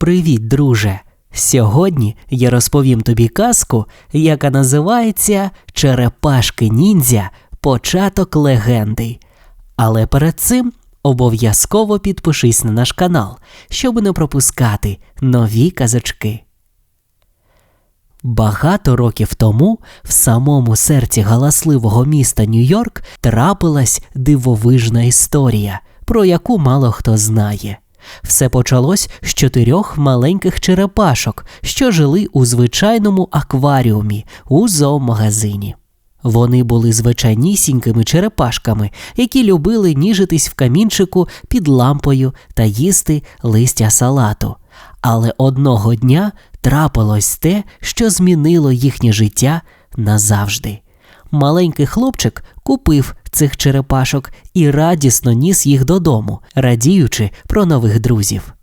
Привіт, друже! Сьогодні я розповім тобі казку, яка називається Черепашки ніндзя Початок легенди. Але перед цим обов'язково підпишись на наш канал, щоб не пропускати нові казочки. Багато років тому в самому серці галасливого міста Нью-Йорк трапилась дивовижна історія, про яку мало хто знає. Все почалось з чотирьох маленьких черепашок, що жили у звичайному акваріумі у зоомагазині. Вони були звичайнісінькими черепашками, які любили ніжитись в камінчику під лампою та їсти листя салату. Але одного дня трапилось те, що змінило їхнє життя назавжди. Маленький хлопчик купив цих черепашок і радісно ніс їх додому, радіючи про нових друзів.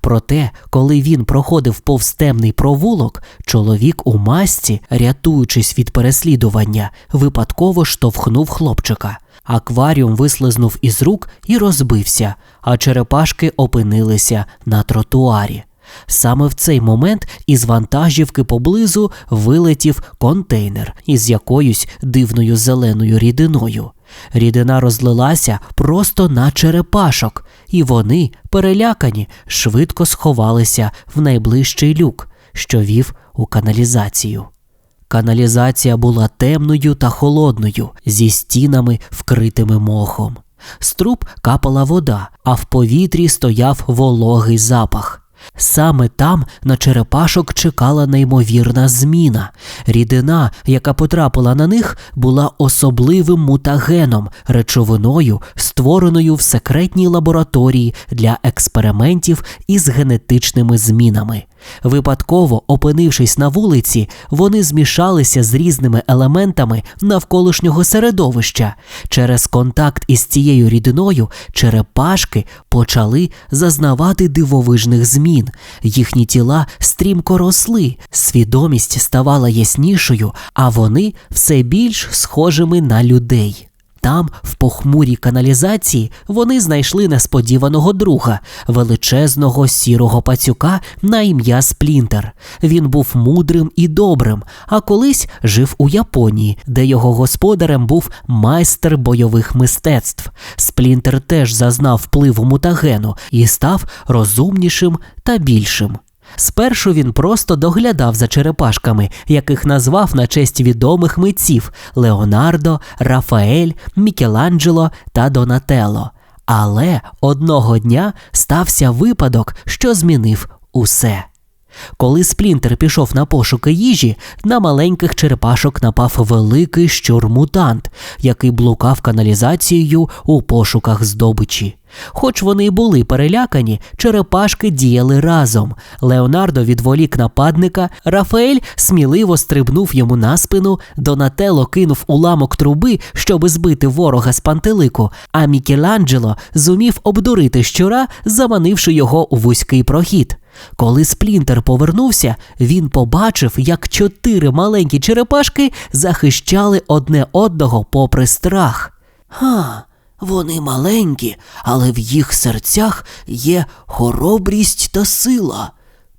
Проте, коли він проходив повз темний провулок, чоловік у масці, рятуючись від переслідування, випадково штовхнув хлопчика. Акваріум вислизнув із рук і розбився, а черепашки опинилися на тротуарі. Саме в цей момент із вантажівки поблизу вилетів контейнер із якоюсь дивною зеленою рідиною. Рідина розлилася просто на черепашок, і вони, перелякані, швидко сховалися в найближчий люк, що вів у каналізацію. Каналізація була темною та холодною, зі стінами, вкритими мохом. З труб капала вода, а в повітрі стояв вологий запах. Саме там на черепашок чекала неймовірна зміна. Рідина, яка потрапила на них, була особливим мутагеном, речовиною, створеною в секретній лабораторії для експериментів із генетичними змінами. Випадково опинившись на вулиці, вони змішалися з різними елементами навколишнього середовища. Через контакт із цією рідиною черепашки почали зазнавати дивовижних змін. Їхні тіла стрімко росли, свідомість ставала яснішою, а вони все більш схожими на людей. Там, в похмурій каналізації, вони знайшли несподіваного друга, величезного сірого пацюка на ім'я Сплінтер. Він був мудрим і добрим, а колись жив у Японії, де його господарем був майстер бойових мистецтв. Сплінтер теж зазнав впливу мутагену і став розумнішим та більшим. Спершу він просто доглядав за черепашками, яких назвав на честь відомих митців Леонардо, Рафаель, Мікеланджело та Донателло. Але одного дня стався випадок, що змінив усе. Коли Сплінтер пішов на пошуки їжі, на маленьких черепашок напав великий щур-мутант, який блукав каналізацією у пошуках здобичі. Хоч вони й були перелякані, черепашки діяли разом. Леонардо відволік нападника, Рафаель сміливо стрибнув йому на спину, Донателло кинув уламок труби, щоби збити ворога з пантелику, а Мікеланджело зумів обдурити щура, заманивши його у вузький прохід. Коли Сплінтер повернувся, він побачив, як чотири маленькі черепашки захищали одне одного попри страх. Ха, вони маленькі, але в їх серцях є хоробрість та сила.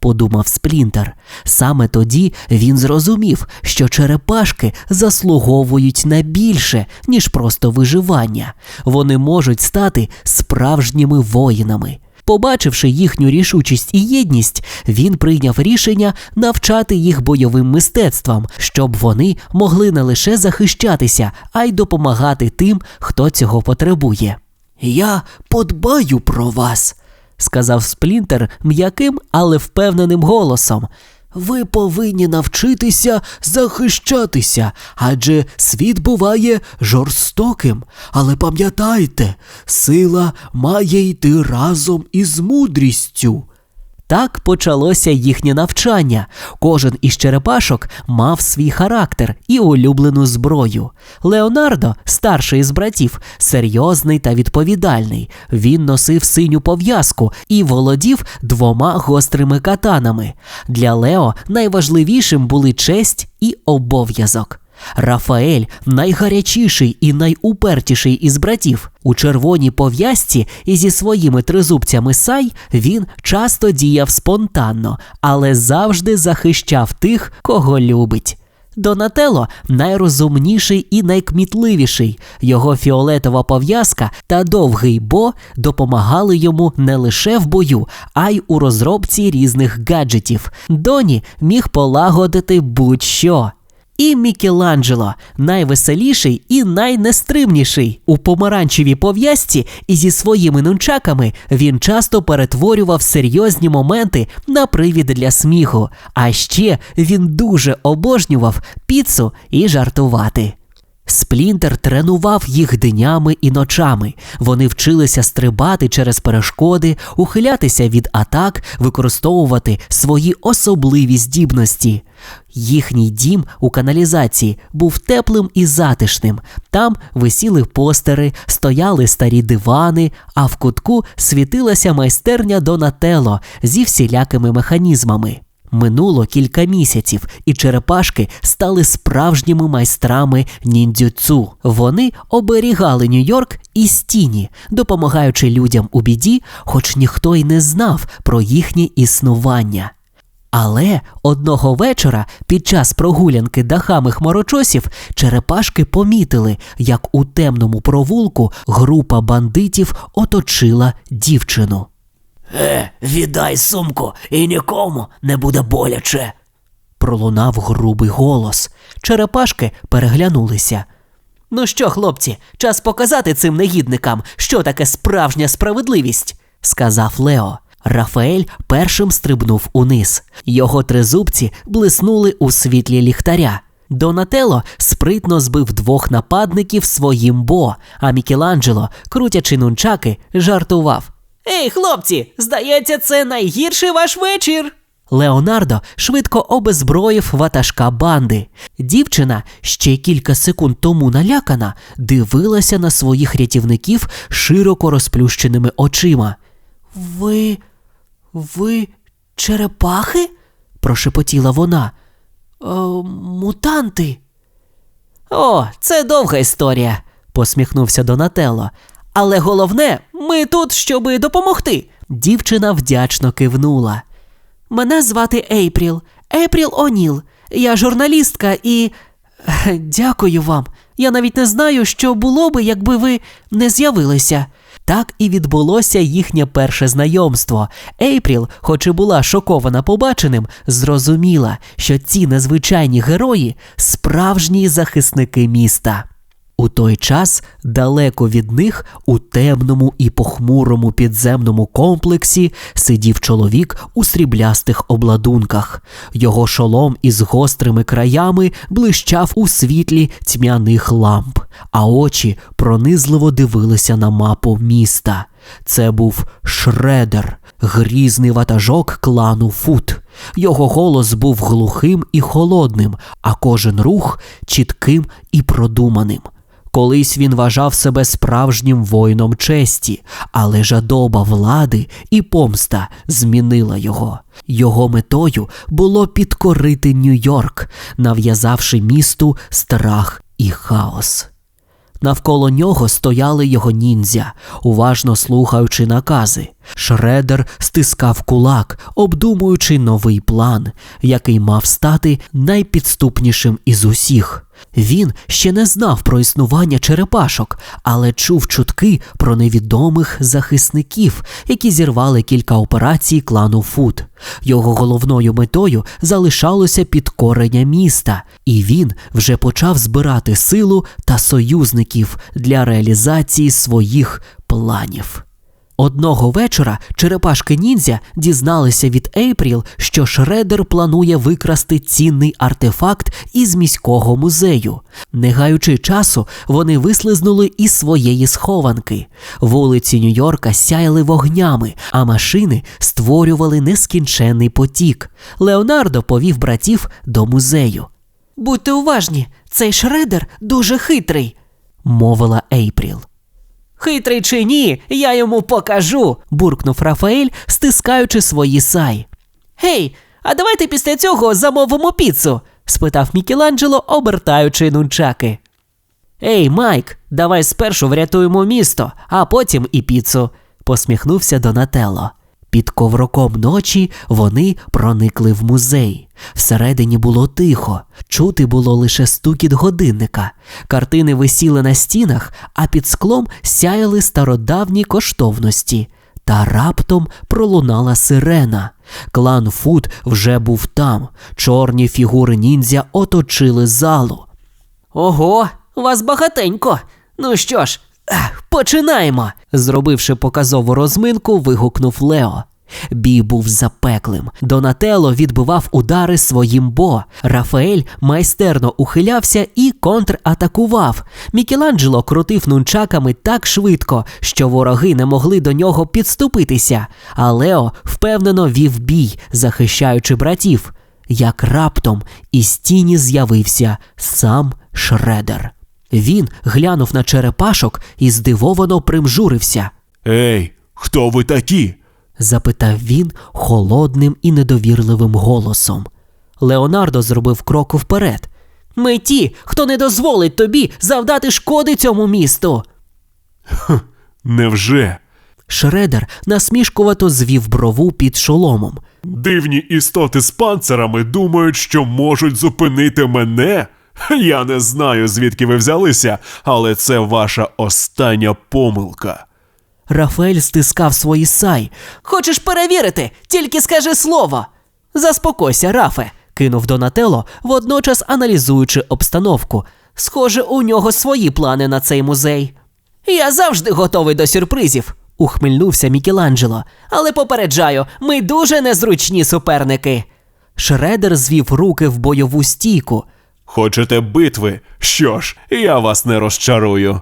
Подумав Сплінтер. Саме тоді він зрозумів, що черепашки заслуговують на більше, ніж просто виживання. Вони можуть стати справжніми воїнами. Побачивши їхню рішучість і єдність, він прийняв рішення навчати їх бойовим мистецтвам, щоб вони могли не лише захищатися, а й допомагати тим, хто цього потребує. Я подбаю про вас, сказав Сплінтер м'яким, але впевненим голосом. Ви повинні навчитися захищатися, адже світ буває жорстоким. Але пам'ятайте, сила має йти разом із мудрістю. Так почалося їхнє навчання. Кожен із черепашок мав свій характер і улюблену зброю. Леонардо, старший із братів, серйозний та відповідальний. Він носив синю пов'язку і володів двома гострими катанами. Для Лео найважливішим були честь і обов'язок. Рафаель найгарячіший і найупертіший із братів. У червоній пов'язці і зі своїми тризубцями сай він часто діяв спонтанно, але завжди захищав тих, кого любить. Донателло найрозумніший і найкмітливіший. Його фіолетова пов'язка та довгий бо допомагали йому не лише в бою, а й у розробці різних гаджетів. Доні міг полагодити будь-що. І Мікеланджело найвеселіший і найнестримніший. У помаранчевій пов'язці і зі своїми нунчаками він часто перетворював серйозні моменти на привід для сміху. А ще він дуже обожнював піцу і жартувати. Сплінтер тренував їх днями і ночами. Вони вчилися стрибати через перешкоди, ухилятися від атак, використовувати свої особливі здібності. Їхній дім у каналізації був теплим і затишним. Там висіли постери, стояли старі дивани, а в кутку світилася майстерня Донателло зі всілякими механізмами. Минуло кілька місяців, і черепашки стали справжніми майстрами ніндзюцу. Вони оберігали Нью-Йорк і стіні, допомагаючи людям у біді, хоч ніхто й не знав про їхнє існування. Але одного вечора під час прогулянки дахами хмарочосів черепашки помітили, як у темному провулку група бандитів оточила дівчину. Е, віддай сумку і нікому не буде боляче. Пролунав грубий голос. Черепашки переглянулися. Ну що, хлопці, час показати цим негідникам, що таке справжня справедливість, сказав Лео. Рафаель першим стрибнув униз. Його тризубці блиснули у світлі ліхтаря. Донателло спритно збив двох нападників своїм бо, а Мікеланджело, крутячи нунчаки, жартував. Ей, хлопці, здається, це найгірший ваш вечір. Леонардо швидко обезброїв ватажка банди. Дівчина, ще кілька секунд тому налякана, дивилася на своїх рятівників широко розплющеними очима. Ви. Ви черепахи? прошепотіла вона. «Е, мутанти. О, це довга історія, посміхнувся Донателло. Але головне, ми тут, щоби допомогти. Дівчина вдячно кивнула. Мене звати Ейпріл, Ейпріл О'Ніл. Я журналістка і. Дякую вам. Я навіть не знаю, що було би, якби ви не з'явилися. Так і відбулося їхнє перше знайомство. Ейпріл, хоч і була шокована побаченим, зрозуміла, що ці незвичайні герої справжні захисники міста. У той час далеко від них у темному і похмурому підземному комплексі сидів чоловік у сріблястих обладунках. Його шолом із гострими краями блищав у світлі тьмяних ламп, а очі пронизливо дивилися на мапу міста. Це був Шредер, грізний ватажок клану Фут. Його голос був глухим і холодним, а кожен рух чітким і продуманим. Колись він вважав себе справжнім воїном честі, але жадоба влади і помста змінила його. Його метою було підкорити Нью-Йорк, нав'язавши місту страх і хаос. Навколо нього стояли його ніндзя, уважно слухаючи накази. Шредер стискав кулак, обдумуючи новий план, який мав стати найпідступнішим із усіх. Він ще не знав про існування черепашок, але чув чутки про невідомих захисників, які зірвали кілька операцій клану Фут. Його головною метою залишалося підкорення міста, і він вже почав збирати силу та союзників для реалізації своїх планів. Одного вечора черепашки ніндзя дізналися від Ейпріл, що Шредер планує викрасти цінний артефакт із міського музею. Не гаючи часу, вони вислизнули із своєї схованки. Вулиці Нью-Йорка сяяли вогнями, а машини створювали нескінченний потік. Леонардо повів братів до музею. Будьте уважні, цей шредер дуже хитрий. Мовила Ейпріл. Хитрий чи ні, я йому покажу. буркнув Рафаель, стискаючи свої сай. Гей, а давайте після цього замовимо піцу, спитав Мікеланджело, обертаючи нунчаки. Ей, Майк, давай спершу врятуємо місто, а потім і піцу, посміхнувся Донателло. Під ковроком ночі вони проникли в музей. Всередині було тихо, чути було лише стукіт годинника. Картини висіли на стінах, а під склом сяяли стародавні коштовності. Та раптом пролунала сирена. Клан Фуд вже був там. Чорні фігури ніндзя оточили залу. Ого, вас багатенько. Ну що ж, починаємо. Зробивши показову розминку, вигукнув Лео. Бій був запеклим. Донателло відбивав удари своїм бо. Рафаель майстерно ухилявся і контратакував. Мікеланджело крутив нунчаками так швидко, що вороги не могли до нього підступитися. А Лео впевнено вів бій, захищаючи братів. Як раптом із тіні з'явився сам Шредер. Він глянув на черепашок і здивовано примжурився. Ей, хто ви такі? запитав він холодним і недовірливим голосом. Леонардо зробив крок вперед. Ми ті, хто не дозволить тобі завдати шкоди цьому місту. Невже? Шредер насмішкувато звів брову під шоломом. Дивні істоти з панцирами думають, що можуть зупинити мене? Я не знаю, звідки ви взялися, але це ваша остання помилка. Рафаель стискав свої сай. Хочеш перевірити? Тільки скажи слово. Заспокойся, Рафе, Кинув Донателло, водночас аналізуючи обстановку. Схоже, у нього свої плани на цей музей. Я завжди готовий до сюрпризів, Ухмильнувся Мікеланджело. але попереджаю, ми дуже незручні суперники. Шредер звів руки в бойову стійку. Хочете битви? Що ж, я вас не розчарую.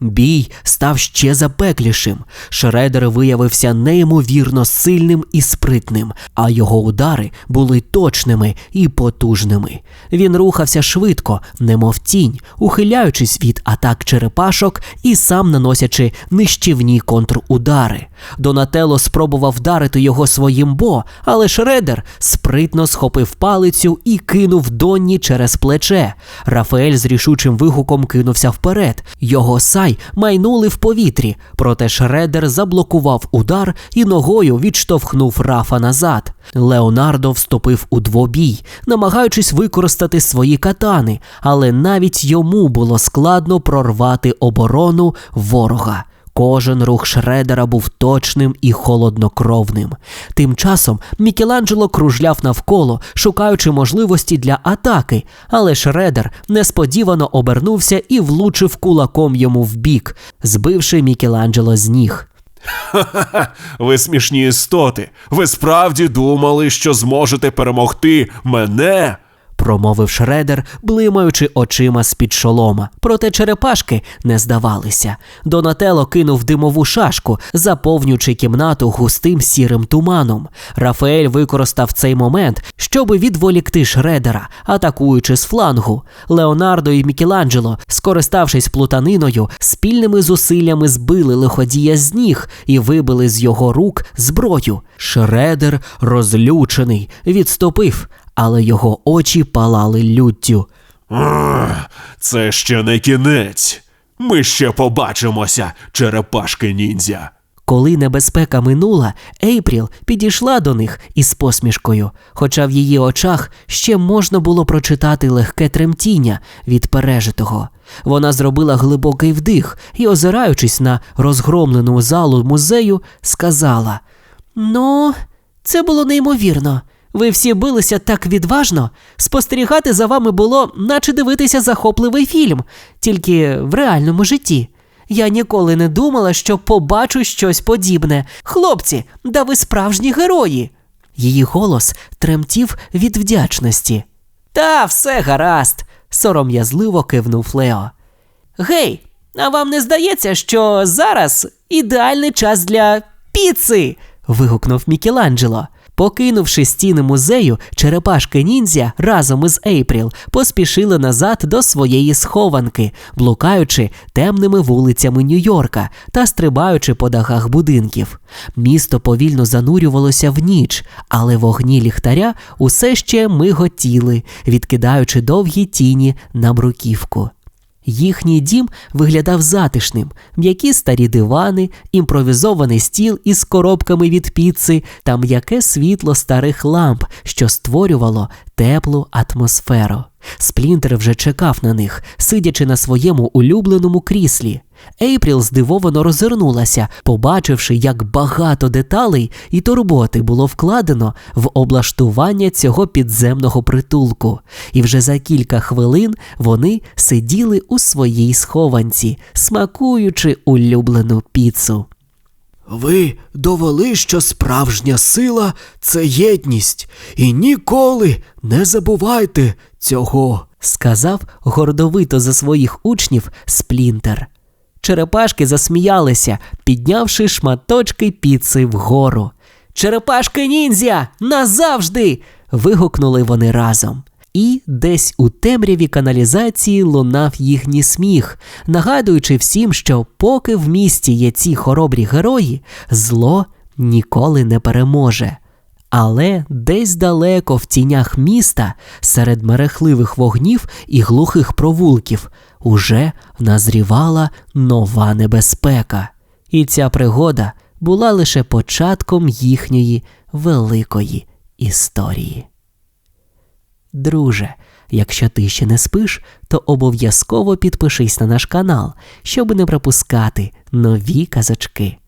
Бій став ще запеклішим. Шредер виявився неймовірно сильним і спритним, а його удари були точними і потужними. Він рухався швидко, немов тінь, ухиляючись від атак черепашок і сам наносячи нищівні контрудари. Донателло спробував вдарити його своїм бо, але Шредер спритно схопив палицю і кинув Донні через плече. Рафаель з рішучим вигуком кинувся вперед. Його сай майнули в повітрі, проте Шредер заблокував удар і ногою відштовхнув Рафа назад. Леонардо вступив у двобій, намагаючись використати свої катани, але навіть йому було складно прорвати оборону ворога. Кожен рух Шредера був точним і холоднокровним. Тим часом Мікеланджело кружляв навколо, шукаючи можливості для атаки, але Шредер несподівано обернувся і влучив кулаком йому в бік, збивши Мікеланджело з ніг. Ха-ха, ви смішні істоти. Ви справді думали, що зможете перемогти мене? Промовив Шредер, блимаючи очима з-під шолома. Проте черепашки не здавалися. Донателло кинув димову шашку, заповнюючи кімнату густим сірим туманом. Рафаель використав цей момент, щоби відволікти Шредера, атакуючи з флангу. Леонардо і Мікеланджело, скориставшись плутаниною, спільними зусиллями збили лиходія з ніг і вибили з його рук зброю. Шредер, розлючений, відступив, але його очі палали люттю. Це ще не кінець. Ми ще побачимося, черепашки ніндзя. Коли небезпека минула, Ейпріл підійшла до них із посмішкою, хоча в її очах ще можна було прочитати легке тремтіння від пережитого. Вона зробила глибокий вдих і, озираючись на розгромлену залу музею, сказала: Ну, це було неймовірно. Ви всі билися так відважно. Спостерігати за вами було, наче дивитися захопливий фільм, тільки в реальному житті. Я ніколи не думала, що побачу щось подібне. Хлопці, да ви справжні герої. Її голос тремтів від вдячності. Та все гаразд, Сором'язливо кивнув Лео. Гей, а вам не здається, що зараз ідеальний час для піци? Вигукнув Мікеланджело. Покинувши стіни музею, черепашки ніндзя разом із Ейпріл поспішили назад до своєї схованки, блукаючи темними вулицями Нью-Йорка та стрибаючи по дахах будинків. Місто повільно занурювалося в ніч, але вогні ліхтаря усе ще миготіли, відкидаючи довгі тіні на бруківку. Їхній дім виглядав затишним, м'які старі дивани, імпровізований стіл із коробками від піци та м'яке світло старих ламп, що створювало теплу атмосферу. Сплінтер вже чекав на них, сидячи на своєму улюбленому кріслі. Ейпріл здивовано розвернулася, побачивши, як багато деталей і турботи було вкладено в облаштування цього підземного притулку. І вже за кілька хвилин вони сиділи у своїй схованці, смакуючи улюблену піцу. Ви довели, що справжня сила це єдність, і ніколи не забувайте цього. сказав гордовито за своїх учнів Сплінтер. Черепашки засміялися, піднявши шматочки піци вгору. Черепашки ніндзя! Назавжди. вигукнули вони разом. І десь у темряві каналізації лунав їхній сміх, нагадуючи всім, що поки в місті є ці хоробрі герої, зло ніколи не переможе. Але десь далеко в тінях міста, серед мерехливих вогнів і глухих провулків, уже назрівала нова небезпека. І ця пригода була лише початком їхньої великої історії. Друже, якщо ти ще не спиш, то обов'язково підпишись на наш канал, щоб не пропускати нові казочки.